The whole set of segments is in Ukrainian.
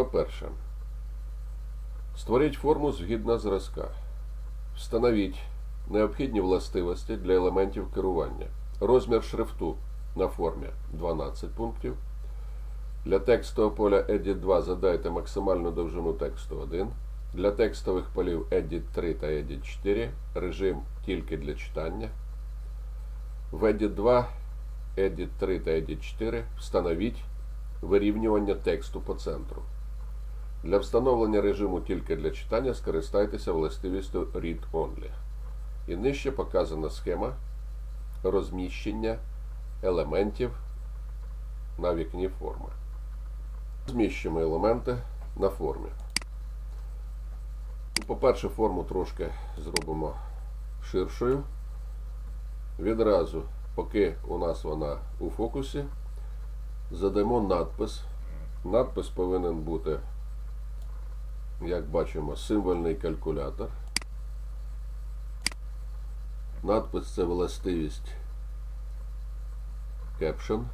По-перше, створіть форму згідно зразка. Встановіть необхідні властивості для елементів керування. Розмір шрифту на формі 12 пунктів. Для текстового поля Edit 2 задайте максимальну довжину тексту 1. Для текстових полів Edit 3 та Edit 4 режим тільки для читання. В Edit 2, Edit 3 та Edit 4 встановіть вирівнювання тексту по центру. Для встановлення режиму тільки для читання скористайтеся властивістю Read Only. І нижче показана схема розміщення елементів на вікні форми. Зміщимо елементи на формі. Ну, По-перше, форму трошки зробимо ширшою. Відразу, поки у нас вона у фокусі, задамо надпис. Надпис повинен бути, як бачимо, символьний калькулятор. Надпис це властивість Caption.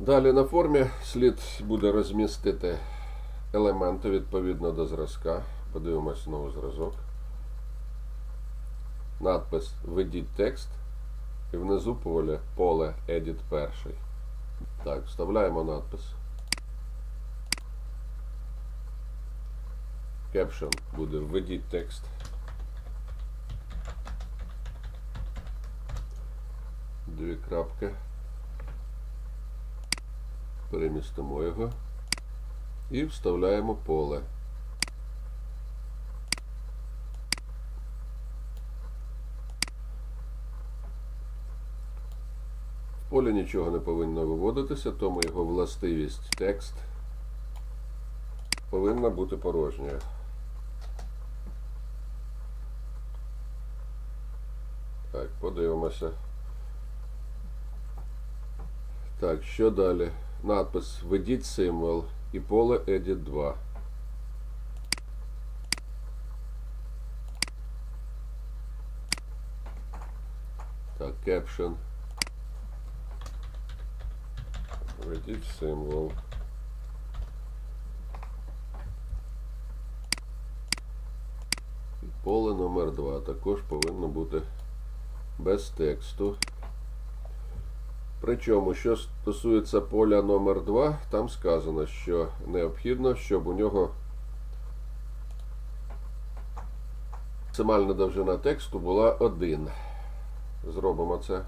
Далі на формі слід буде розмістити елементи відповідно до зразка. Подивимось знову зразок. Надпис Введіть текст. І внизу поле, поле Edit перший. Так, вставляємо надпис. Caption буде введіть текст. Дві крапки. Перемістимо його. І вставляємо поле. В полі нічого не повинно виводитися, тому його властивість текст повинна бути порожньою. Так, подивимося. Так, що далі? Надпис Введіть символ і поле Edit 2. Так, Caption. Введіть символ. Поле номер 2 також повинно бути без тексту. Причому, що стосується поля номер 2 там сказано, що необхідно, щоб у нього максимальна довжина тексту була 1. Зробимо це.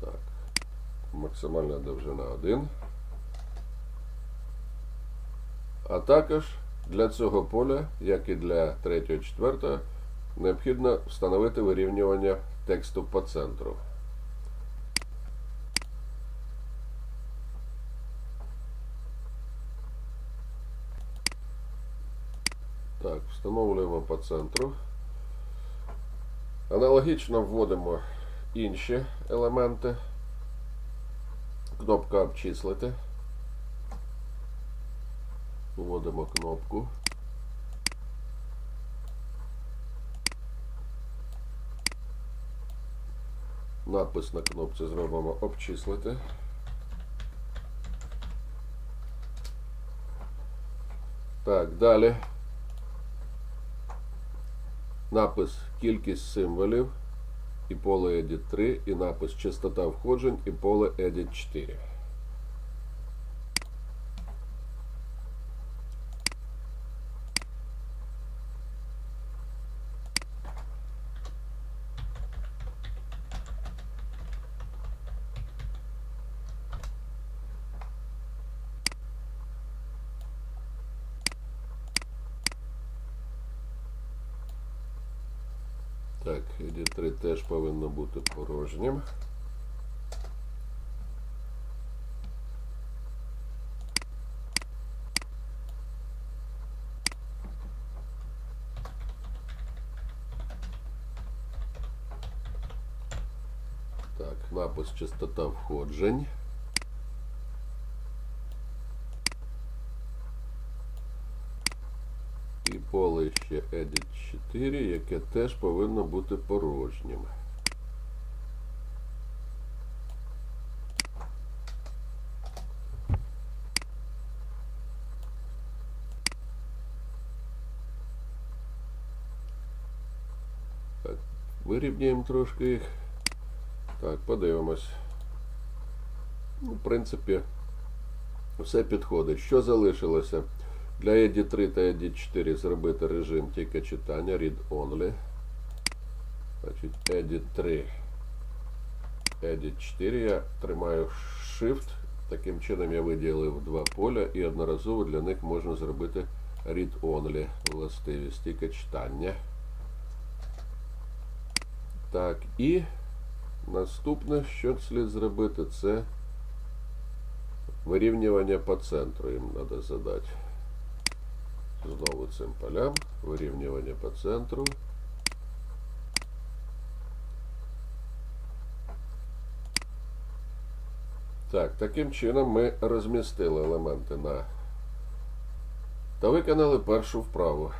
Так. Максимальна довжина 1. А також для цього поля, як і для 3-4, необхідно встановити вирівнювання тексту по центру. Так, встановлюємо по центру. Аналогічно вводимо інші елементи. Кнопка обчислити. Вводимо кнопку. Надпис на кнопці зробимо обчислити. Так, далі. Напис кількість символів і поле Edit 3, і напис частота входжень і поле Edit 4. Так, Edit 3 теж повинно бути порожнім. Так, напис частота входжень. Ще Edit 4, яке теж повинно бути порожнім. Так, трошки їх. Так, подивимось. Ну, в принципі, все підходить. Що залишилося? Для ED 3 та ED 4 зробити режим тільки читання, read only. Значить, ED 3, ED 4 я тримаю Shift. Таким чином я виділив два поля і одноразово для них можна зробити read only властивість, тільки читання. Так, і наступне, що слід зробити, це вирівнювання по центру їм треба задати. Знову цим полям. Вирівнювання по центру. Так, таким чином ми розмістили елементи на та виконали першу вправу.